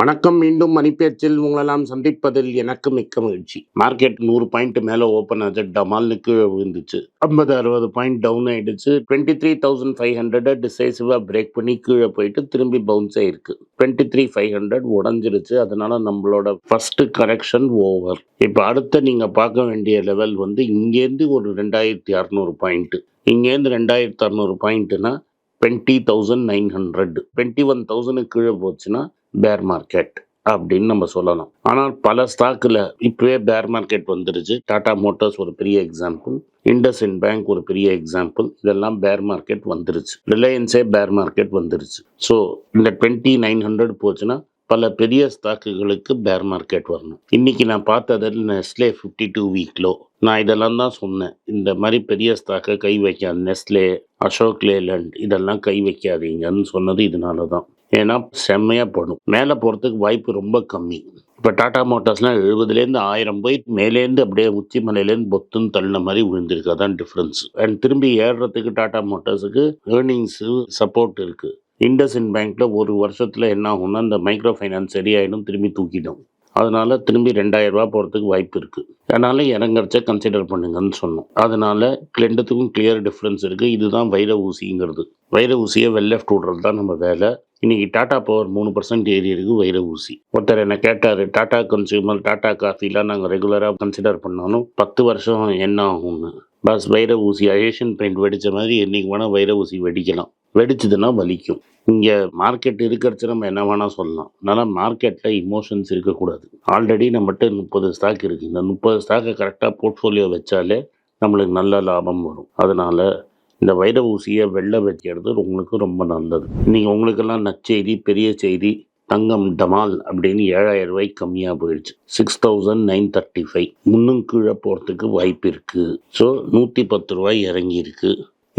வணக்கம் மீண்டும் மணிப்பேச்சில் உங்களெல்லாம் சந்திப்பதில் எனக்கு மிக்க மகிழ்ச்சி. மார்க்கெட் நூறு பாயிண்ட் மேல ஓப்பன் ஆச்சு டமால்னு கீழே விழுந்துச்சு. ஐம்பது அறுபது பாயிண்ட் டவுன் ஆயிடுச்சு. Twenty three thousand five hundred டிசைசிவா break பண்ணி கீழே போயிட்டு திரும்பி பவுன்ஸ் ஆயிருக்கு டுவெண்ட்டி த்ரீ ஃபைவ் ஹண்ட்ரட் உடஞ்சிருச்சு. அதனால நம்மளோட ஃபர்ஸ்ட் கரெக்ஷன் ஓவர் இப்போ அடுத்த நீங்க பார்க்க வேண்டிய லெவல் வந்து இங்கேருந்து ஒரு ரெண்டாயிரத்தி அறநூறு பாயிண்ட் இங்கேருந்து ரெண்டாயிரத்தி அறநூறு பாயிண்ட்னா twenty thousand nine hundred twenty one thousand கீழே போச்சுன்னா பேர் மார்க்கெட் அப்படின்னு நம்ம சொல்லலாம் ஆனால் பல ஸ்டாக்கில் இப்போவே பேர் மார்க்கெட் வந்துருச்சு. டாடா மோட்டார்ஸ் ஒரு பெரிய எக்ஸாம்பிள் இண்டஸ் இன் பேங்க் ஒரு பெரிய எக்ஸாம்பிள் இதெல்லாம் பேர் மார்க்கெட் வந்துருச்சு. ரிலையன்ஸே பேர் மார்க்கெட் வந்துருச்சு. ஸோ இந்த டுவெண்ட்டி நைன் ஹண்ட்ரட் போச்சுன்னா பல பெரிய ஸ்டாக்குகளுக்கு பேர் மார்க்கெட் வரணும். இன்னைக்கு நான் பார்த்ததில் நெஸ்லே ஃபிஃப்டி டூ வீக்லோ நான் இதெல்லாம் தான் சொன்னேன். இந்த மாதிரி பெரிய ஸ்டாக்கை கை வைக்காது. நெஸ்லே அசோக் லேலண்ட் இதெல்லாம் கை வைக்காதீங்கன்னு சொன்னது இதனால தான் ஏன்னா செம்மையாக போடும். மேலே போகிறதுக்கு வாய்ப்பு ரொம்ப கம்மி. இப்போ டாடா மோட்டார்ஸ்லாம் எழுபதுலேருந்து ஆயிரம் போய் மேலேருந்து அப்படியே உச்சி மலையிலேருந்து பொத்துன்னு தள்ளின மாதிரி விழுந்திருக்கு. அதான் டிஃப்ரென்ஸ் அண்ட் திரும்பி ஏறுறதுக்கு டாடா மோட்டார்ஸுக்கு ஏர்னிங்ஸு சப்போர்ட் இருக்குது இண்டஸ்இன் பேங்க்கில் ஒரு வருஷத்தில் என்ன ஆகும்னா இந்த மைக்ரோ ஃபைனான்ஸ் சரியாயிடும் திரும்பி தூக்கிடும். அதனால் திரும்பி ரெண்டாயிரம் போகிறதுக்கு வாய்ப்பு இருக்குது அதனால் இறங்கறச்ச கன்சிடர் பண்ணுங்கன்னு சொன்னோம். அதனால் ரெண்டுத்துக்கும் கிளியர் டிஃப்ரென்ஸ் இருக்குது இதுதான் வைர ஊசிங்கிறது. வைர ஊசியை வெல் லெஃப்ட் விடுறது தான் நம்ம வேலை. இன்னைக்கு டாடா பவர் மூணு பர்சன்ட் ஏறி இருக்கு வைர ஊசி. ஒருத்தர் என்ன கேட்டார் டாடா கன்சியூமர் டாடா காஃபிலாம் நாங்கள் ரெகுலராக கன்சிடர் பண்ணாலும் பத்து வருஷம் என்ன ஆகும்னு? பஸ் வைர ஊசி ஏஷியன் பெயிண்ட் வெடித்த மாதிரி என்னைக்கு வேணால் வைர ஊசி வெடிக்கலாம். வெடிச்சதுன்னா வலிக்கும். இங்கே மார்க்கெட் இருக்கிறச்சு நம்ம என்ன வேணால் சொல்லலாம். அதனால் மார்க்கெட்டில் இமோஷன்ஸ் இருக்கக்கூடாது. ஆல்ரெடி நம்மகிட்ட முப்பது ஸ்டாக் இருக்குது இந்த முப்பது ஸ்டாக்கை கரெக்டாக போர்ட்ஃபோலியோ வச்சாலே நம்மளுக்கு நல்ல லாபம் வரும். அதனால் இந்த வைர ஊசியை வெள்ளை வைக்கிறது உங்களுக்கு ரொம்ப நல்லது. நீங்கள் உங்களுக்கெல்லாம் நச்செய்தி பெரிய செய்தி தங்கம் டமால் அப்படின்னு ஏழாயிரம் ரூபாய்க்கு கம்மியாக போயிடுச்சு. Six thousand nine thirty five முன்னும் கீழே போகிறதுக்கு வாய்ப்பு இருக்குது ஸோ நூற்றி பத்து ரூபாய் இறங்கியிருக்கு.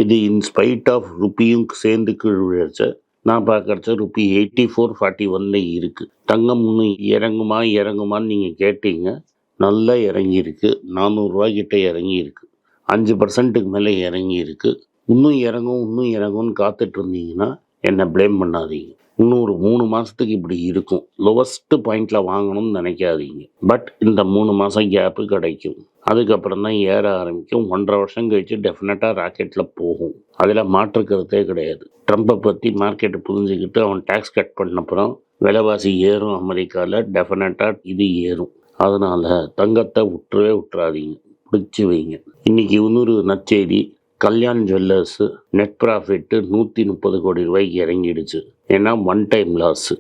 இது இன்ஸ்பைட் ஆஃப் ருப்பியும் சேர்ந்து கீழ் விழுச்ச நான் பார்க்குறது ருப்பி எயிட்டி ஃபோர் ஃபார்ட்டி ஒன்ல இருக்குது தங்கம் இன்னும் இறங்குமா இறங்குமான்னு நீங்கள் கேட்டீங்க. நல்லா இறங்கியிருக்கு. இருக்கு இறங்கியிருக்கு. இறங்கி இருக்கு அஞ்சு பர்சன்ட்டுக்கு மேலே இறங்கியிருக்கு. இன்னும் இறங்கும் இன்னும் இறங்கும்னு காத்துட்டு இருந்தீங்கன்னா என்னை ப்ளேம் பண்ணாதீங்க. இன்னும் ஒரு மூணு மாதத்துக்கு இப்படி இருக்கும். லோவஸ்ட்டு பாயிண்டில் வாங்கணும்னு நினைக்காதீங்க. பட் இந்த மூணு மாதம் கேப்பு கிடைக்கும். அதுக்கப்புறம் தான் ஏற ஆரம்பிக்கும். ஒன்றரை வருஷம் கழிச்சு டெஃபினட்டாக ராக்கெட்டில் போகும். அதில் மாற்றுக்கிறதே கிடையாது. ட்ரம்ப்பை பற்றி மார்க்கெட்டை புரிஞ்சுக்கிட்டு அவன் டேக்ஸ் கட் பண்ணப்புறம் விலைவாசி ஏறும் அமெரிக்காவில் டெஃபினட்டாக இது ஏறும். அதனால் தங்கத்தை விட்டுறவே விட்டுறாதீங்க பிடிச்சி வைங்க. இன்னைக்கு இன்னொரு நற்செய்தி. கல்யாண் ஜுவல்லர்ஸு நெட் ப்ராஃபிட்டு நூற்றி முப்பது கோடி ரூபாய்க்கு இறங்கிடுச்சு. ஏன்னா one time loss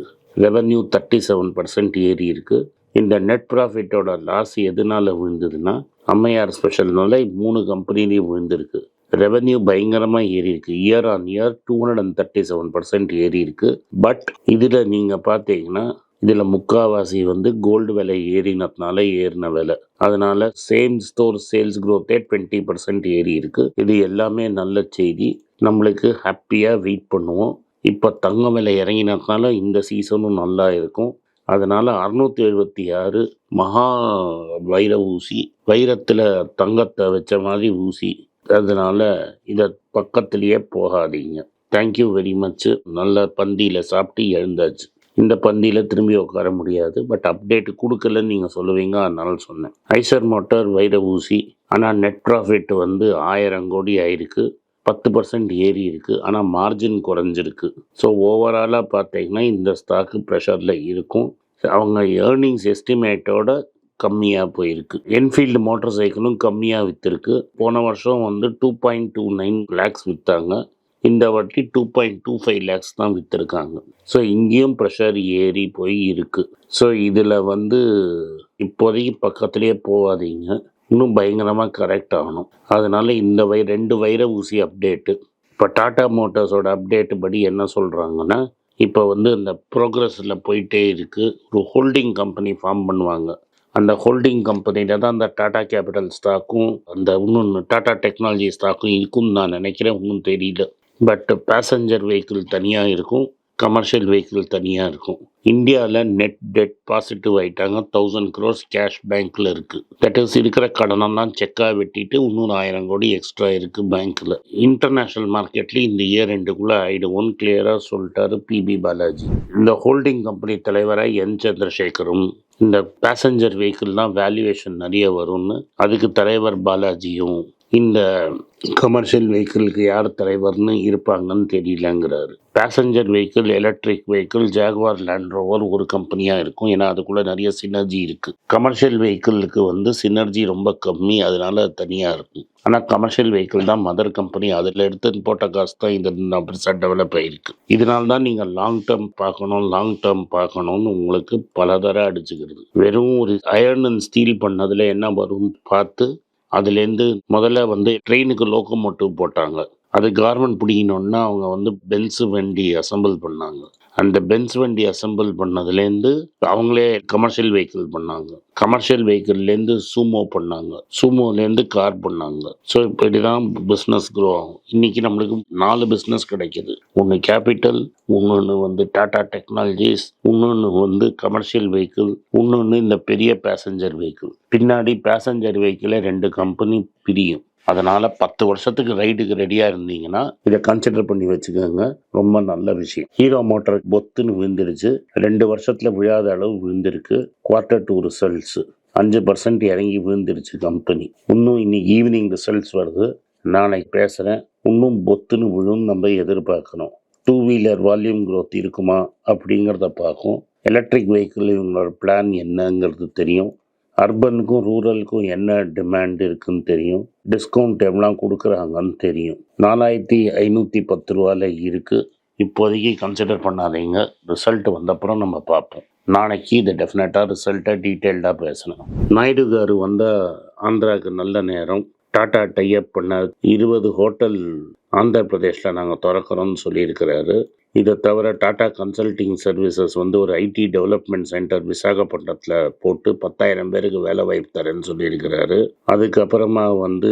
revenue thirty seven percent ஏறி இருக்குது இந்த நெட் ப்ராஃபிட்டோட லாஸ் எதனால் விழுந்ததுன்னா அம்மையார் ஸ்பெஷல்னால மூணு கம்பெனிலையும் விழுந்திருக்கு. ரெவன்யூ பயங்கரமாக ஏறி இருக்கு year on year two hundred and thirty seven percent ஏறி இருக்கு பட் இதில் நீங்கள் பார்த்தீங்கன்னா இதில் முக்காவாசி வந்து கோல்டு விலை ஏறினதுனால ஏறின விலை. அதனால சேம் ஸ்டோர் சேல்ஸ் க்ரோத்தே டுவெண்ட்டி பர்சன்ட் ஏறி இருக்கு இது எல்லாமே நல்ல செய்தி. நம்மளுக்கு ஹாப்பியாக வெயிட் பண்ணுவோம். இப்போ தங்க விலை இறங்கினதுனால இந்த சீசனும் நல்லா இருக்கும். அதனால் அறுநூத்தி எழுபத்தி ஆறு மகா வைர ஊசி வைரத்தில் தங்கத்தை வச்ச மாதிரி ஊசி. அதனால் இதை பக்கத்துலேயே போகாதீங்க. தேங்க்யூ வெரி மச் நல்ல பந்தியில் சாப்பிட்டு எழுந்தாச்சு. இந்த பந்தியில் திரும்பி உட்கார முடியாது. பட் அப்டேட் கொடுக்கலன்னு நீங்கள் சொல்லுவீங்க அதனால சொன்னேன். ஐசர் மோட்டார் வைர ஊசி. ஆனால் நெட் ப்ராஃபிட் வந்து ஆயிரம் கோடி ஆயிருக்கு. பத்து பர்சன்ட் ஏறி இருக்குது ஆனால் மார்ஜின் குறைஞ்சிருக்கு. ஸோ ஓவராலாக பார்த்தீங்கன்னா இந்த ஸ்டாக்கு ப்ரெஷரில் இருக்கும். அவங்க ஏர்னிங்ஸ் எஸ்டிமேட்டோட கம்மியாக போயிருக்கு. என்ஃபீல்டு மோட்டார் சைக்கிளும் கம்மியாக விற்றுருக்கு போன வருஷம் வந்து two point two nine lakhs விற்றாங்க இந்த வாட்டி two point two five lakhs தான் விற்றுருக்காங்க ஸோ இங்கேயும் ப்ரெஷர் ஏறி போய் இருக்குது ஸோ இதில் வந்து இப்போதைக்கு பக்கத்துலேயே போகாதீங்க. இன்னும் பயங்கரமாக கரெக்ட் ஆகணும். அதனால இந்த வை ரெண்டு வைர ஊசி அப்டேட்டு இப்போ டாட்டா மோட்டார்ஸோட அப்டேட்டு படி என்ன சொல்கிறாங்கன்னா இப்போ வந்து இந்த ப்ரோக்ரஸில் போயிட்டே இருக்குது ஒரு ஹோல்டிங் கம்பெனி ஃபார்ம் பண்ணுவாங்க. அந்த ஹோல்டிங் கம்பெனியில் தான் அந்த டாடா கேபிட்டல் ஸ்டாக்கும் அந்த இன்னொன்று டாடா டெக்னாலஜி ஸ்டாக்கும் இருக்கும்னு நான் நினைக்கிறேன். ஒன்றும் தெரியல. பட் பேசஞ்சர் வெஹிக்கிள் தனியாக இருக்கும். கமர்ஷியல் வெஹிக்கிள் தனியாக இருக்கும். இந்தியாவில் நெட் டெட் பாசிட்டிவ் ஆகிட்டாங்க தௌசண்ட் க்ரோஸ் கேஷ் பேங்க்கில் இருக்குது தட் இஸ் இருக்கிற கடனெல்லாம் செக்காக வெட்டிட்டு இன்னொரு ஆயிரம் கோடி எக்ஸ்ட்ரா இருக்குது பேங்க்கில் இன்டர்நேஷ்னல் மார்க்கெட்லேயும் இந்த இயர் ரெண்டுக்குள்ளே ஆயிடுவோன்னு கிளியராக சொல்லிட்டாரு பிபி பாலாஜி இந்த ஹோல்டிங் கம்பெனி தலைவராக என் சந்திரசேகரும் இந்த பேசஞ்சர் வெஹிக்கிள் தான் வேல்யூவேஷன் நிறைய வரும்னு அதுக்கு தலைவர் பாலாஜியும் இந்த கமர்ஷியல் வெஹிக்கிளுக்கு யார் தலைவர்னு இருப்பாங்கன்னு தெரியலங்கிறாரு. Passenger vehicle electric vehicle Jaguar Land Rover ஒரு கம்பெனியாக இருக்கும். ஏன்னா அதுக்குள்ளே நிறைய சினர்ஜி இருக்குது கமர்ஷியல் வெஹிக்கிளுக்கு வந்து சினர்ஜி ரொம்ப கம்மி அதனால அது தனியாக இருக்கும். ஆனால் கமர்ஷியல் வெஹிக்கிள் தான் மதர் கம்பெனி அதில் எடுத்து போட்ட காசு தான் இந்த பெருசாக டெவலப் ஆகிருக்கு இதனால தான் நீங்கள் லாங் டேர்ம் பார்க்கணும் லாங் டேர்ம் பார்க்கணும்னு உங்களுக்கு பலதர அடிச்சுக்கிறது வெறும் ஒரு அயர்ன் அண்ட் ஸ்டீல் பண்ணதில் என்ன வரும்னு பார்த்து அதுலேருந்து முதல்ல வந்து ட்ரெயினுக்கு லோக்கோமோட்டிவ் போட்டாங்க. அது கார்மெண்ட் பிடிக்கணுன்னா அவங்க வந்து பெல்ஸு வண்டி அசெம்பிள் பண்ணாங்க. அந்த பென்ஸ் வண்டி அசெம்பிள் பண்ணதுலேருந்து அவங்களே கமர்ஷியல் வெஹிக்கிள் பண்ணாங்க. கமர்ஷியல் வெஹிக்கிள்லேருந்து சூமோ பண்ணாங்க. சூமோலேருந்து கார் பண்ணாங்க. ஸோ இப்படி தான் பிஸ்னஸ் க்ரோ ஆகும். இன்றைக்கி நம்மளுக்கு நாலு பிஸ்னஸ் கிடைக்கிது. ஒன்று கேபிட்டல் இன்னொன்று வந்து டாடா டெக்னாலஜிஸ் இன்னொன்று வந்து கமர்ஷியல் வெஹிக்கிள் இன்னொன்று இந்த பெரிய பேசஞ்சர் வெஹிக்கிள் பின்னாடி பேசஞ்சர் வெஹிக்கிளே ரெண்டு கம்பெனி பிரியும். அதனால் பத்து வருஷத்துக்கு ரைடுக்கு ரெடியாக இருந்தீங்கன்னா இதை கன்சிடர் பண்ணி வச்சுக்கோங்க. ரொம்ப நல்ல விஷயம். ஹீரோ மோட்டர் பொத்துன்னு விழுந்துருச்சு. ரெண்டு வருஷத்தில் விழாத அளவு விழுந்திருக்கு. குவார்ட்டர் டூ ரிசல்ட்ஸு அஞ்சு பர்சன்ட் இறங்கி விழுந்துருச்சு கம்பெனி இன்னும் இன்னைக்கு ஈவினிங் ரிசல்ட்ஸ் வருது. நாளைக்கு பேசுகிறேன் இன்னும் பொத்துன்னு விழுன்னு நம்ம எதிர்பார்க்கணும். டூ வீலர் வால்யூம் க்ரோத் இருக்குமா அப்படிங்கிறத பார்க்கும். எலக்ட்ரிக் வெஹிக்கிள் இவங்களோட பிளான் என்னங்கிறது தெரியும். அர்பனுக்கும் ரூரலுக்கும் என்ன டிமாண்ட் இருக்குன்னு தெரியும்? டிஸ்கவுண்ட் எவ்வளோ கொடுக்குறாங்கன்னு தெரியும். நாலாயிரத்தி ஐநூற்றி பத்து ரூபாயில் இருக்குது இப்போதைக்கு கன்சிடர் பண்ணாதீங்க. ரிசல்ட் வந்தப்புறம் நம்ம பார்ப்போம். நாளைக்கு இதை டெஃபினட்டாக ரிசல்ட்டை டீட்டெயில்டாக பேசணும். நாயுடு காரு வந்தால் ஆந்திராவுக்கு நல்ல நேரம். டாடா டைப் பண்ண இருபது ஹோட்டல் ஆந்திர பிரதேஷில் நாங்கள் திறக்கிறோம்னு சொல்லியிருக்கிறாரு. இதை தவிர டாடா கன்சல்டிங் சர்வீசஸ் வந்து ஒரு ஐடி டெவலப்மெண்ட் சென்டர் விசாகப்பட்டினத்தில் போட்டு பத்தாயிரம் பேருக்கு வேலை வாய்ப்பு தரேன்னு சொல்லியிருக்கிறாரு. அதுக்கப்புறமா வந்து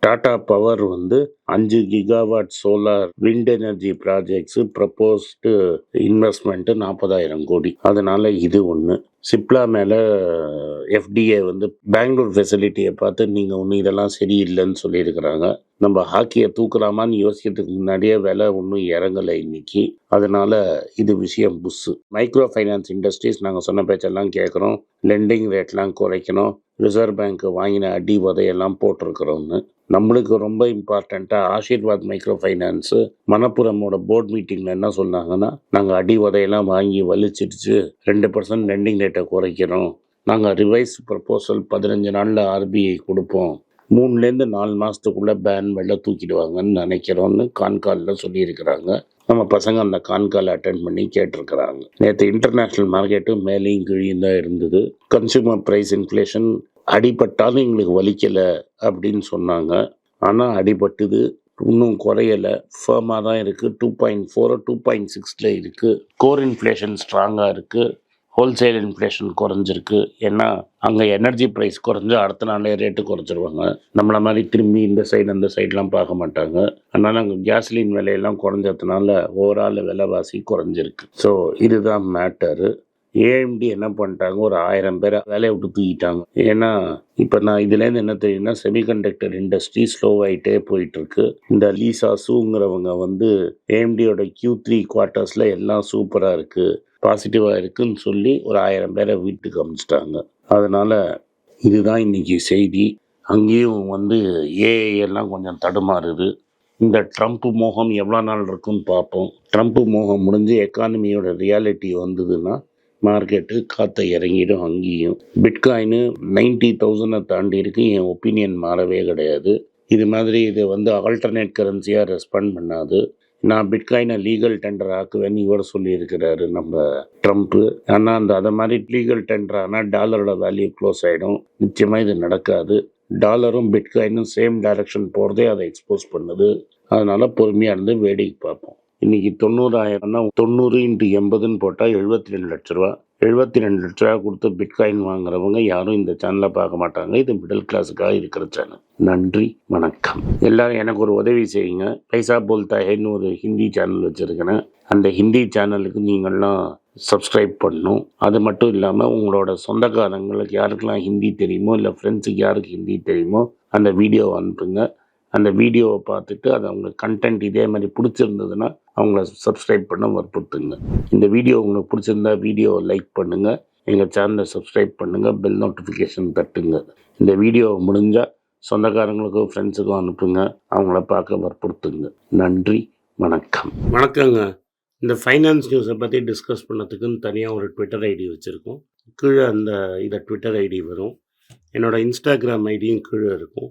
டாடா பவர் வந்து அஞ்சு gigawatt solar wind energy projects proposed investment நாற்பதாயிரம் கோடி. அதனால் இது ஒன்று சிப்லா மேலே எஃப்டிஏ வந்து பெங்களூர் ஃபெசிலிட்டியை பார்த்து நீங்கள் ஒன்றும் இதெல்லாம் சரியில்லைன்னு சொல்லியிருக்கிறாங்க. நம்ம ஹாக்கியை தூக்கலாமான்னு யோசிக்கிறதுக்கு முன்னாடியே விலை ஒன்றும் இறங்கலை இன்னைக்கு. அதனால் இது விஷயம் புஸ்ஸு மைக்ரோ ஃபைனான்ஸ் இண்டஸ்ட்ரீஸ் நாங்கள் சொன்ன பேச்செல்லாம் கேட்குறோம் லெண்டிங் ரேட்லாம் குறைக்கணும். ரிசர்வ் பேங்க்கு வாங்கின அடி உதையெல்லாம் போட்டிருக்கிறோம்னு. நம்மளுக்கு ரொம்ப இம்பார்ட்டண்ட்டாக ஆசீர்வாத் மைக்ரோ ஃபைனான்ஸு மணப்புரமோட போர்ட் மீட்டிங்கில் என்ன சொன்னாங்கன்னா நாங்கள் அடி உதையெல்லாம் வாங்கி வலிச்சிடுச்சு ரெண்டு பர்சன்ட் லெண்டிங் ரேட்டை குறைக்கிறோம். நாங்கள் ரிவைஸ் ப்ரப்போசல் பதினஞ்சு நாளில் ஆர்பிஐ கொடுப்போம். மூணுலேருந்து நாலு மாதத்துக்குள்ளே பேன் வெளில தூக்கிடுவாங்கன்னு நினைக்கிறோன்னு கான்காலில் சொல்லியிருக்கிறாங்க. நம்ம பசங்க அந்த கான்கால் அட்டன் பண்ணி கேட்டிருக்கிறாங்க. நேற்று இன்டர்நேஷ்னல் மார்க்கெட்டும் மேலேயும் கீழியும் தான் இருந்தது. கன்சியூமர் ப்ரைஸ் இன்ஃப்ளேஷன் அடிபட்டாலும் எங்களுக்கு வலிக்கலை அப்படின்னு சொன்னாங்க. ஆனால் அடிபட்டுது. இன்னும் குறையலை. ஃபேமாக தான் இருக்குது two point four two point சிக்ஸில் இருக்குது கோர் இன்ஃப்ளேஷன் ஸ்ட்ராங்காக இருக்குது ஹோல்சேல் இன்ஃப்ளேஷன் குறைஞ்சிருக்கு. ஏன்னா அங்கே எனர்ஜி ப்ரைஸ் குறைஞ்சு அடுத்த நாளே ரேட்டு குறைச்சிருவாங்க. நம்மள மாதிரி திரும்பி இந்த சைடு அந்த சைட்லாம் பார்க்க மாட்டாங்க. அதனால் அங்கே கேஸ்லின் விலையெல்லாம் குறைஞ்சதுனால ஓவரால் விலைவாசி குறைஞ்சிருக்கு. ஸோ இதுதான் மேட்டரு ஏஎம்டி என்ன பண்ணிட்டாங்க? ஒரு ஆயிரம் பேரை வேலையை விட்டு தூக்கிட்டாங்க. ஏன்னா இப்போ நான் இதுலேருந்து என்ன தெரியும்னா செமிகண்டக்டர் இண்டஸ்ட்ரி ஸ்லோவாகிட்டே போயிட்டுருக்கு. இந்த லீசா சூங்கிறவங்க வந்து ஏஎம்டியோட கியூ த்ரீ குவார்ட்டர்ஸில் எல்லாம் சூப்பராக இருக்குது பாசிட்டிவாக இருக்குன்னு சொல்லி ஒரு ஆயிரம் பேரை வீட்டுக்கு அமிச்சிட்டாங்க. அதனால் இதுதான் இன்றைக்கி செய்தி. அங்கேயும் வந்து ஏஐ எல்லாம் கொஞ்சம் தடுமாறுது. இந்த ட்ரம்ப் மோகம் எவ்வளோ நாள் இருக்குன்னு பார்ப்போம். ட்ரம்ப் மோகம் முடிஞ்சு எக்கானமியோட ரியாலிட்டி வந்ததுன்னா மார்க்கெட்டு காற்றை இறங்கிடும் அங்கேயும். பிட்காயினு நைன்டி தௌசண்டை தாண்டி இருக்கு. என் ஒப்பீனியன் மாறவே கிடையாது. இது மாதிரி இது வந்து ஆல்டர்னேட் கரன்சியாக ரெஸ்பாண்ட் பண்ணாது. நான் பிட்காயினை லீகல் டெண்டர் ஆக்குவேன்னு இவர் சொல்லியிருக்கிறாரு நம்ம ட்ரம்ப்பு ஆனால் அந்த அதை மாதிரி லீகல் டெண்டர் ஆனால் டாலரோட வேல்யூ க்ளோஸ் ஆகிடும் நிச்சயமாக இது நடக்காது. டாலரும் பிட்காயினும் சேம் டைரக்ஷன் போகிறதே அதை எக்ஸ்போஸ் பண்ணுது. அதனால் பொறுமையாக இருந்து வேடிக்கை பார்ப்போம். இன்னைக்கு தொண்ணூறாயிரம்னா தொண்ணூறு இன்ட்டு எண்பதுன்னு போட்டால் எழுபத்தி ரெண்டு லட்ச ரூபா. எழுபத்தி ரெண்டு லட்ச ரூபா கொடுத்து பிட்காயின் வாங்குறவங்க யாரும் இந்த சேனலை பார்க்க மாட்டாங்க. இது மிடில் கிளாஸுக்காக இருக்கிற சேனல் நன்றி வணக்கம். எல்லாரும் எனக்கு ஒரு உதவி செய்யுங்க. பைசா போல்தா ஹேன்னு ஒரு ஹிந்தி சேனல் வச்சுருக்கிறேன் அந்த ஹிந்தி சேனலுக்கு நீங்கள்லாம் சப்ஸ்கிரைப் பண்ணணும். அது மட்டும் இல்லாமல் உங்களோட சொந்தக்காரங்களுக்கு யாருக்கெல்லாம் ஹிந்தி தெரியுமோ இல்லை ஃப்ரெண்ட்ஸுக்கு யாருக்கு ஹிந்தி தெரியுமோ அந்த வீடியோவை அனுப்புங்க. அந்த வீடியோவை பார்த்துட்டு அது அவங்களுக்கு கண்டென்ட் இதே மாதிரி பிடிச்சிருந்ததுன்னா அவங்கள சப்ஸ்கிரைப் பண்ண வற்புறுத்துங்க. இந்த வீடியோ உங்களுக்கு பிடிச்சிருந்தா வீடியோவை லைக் பண்ணுங்கள் எங்கள் சேனலை சப்ஸ்கிரைப் பண்ணுங்கள் பெல் நோட்டிஃபிகேஷன் தட்டுங்க. இந்த வீடியோ முடிஞ்சால் சொந்தக்காரங்களுக்கும் ஃப்ரெண்ட்ஸுக்கும் அனுப்புங்க. அவங்கள பார்க்க வற்புறுத்துங்க. நன்றி வணக்கம். வணக்கங்க. இந்த ஃபைனான்ஸ் நியூஸை பற்றி டிஸ்கஸ் பண்ணதுக்குன்னு தனியாக ஒரு ட்விட்டர் ஐடி வச்சுருக்கோம். கீழே அந்த இதை ட்விட்டர் ஐடி வரும். என்னோடய இன்ஸ்டாகிராம் ஐடியும் கீழே இருக்கும்.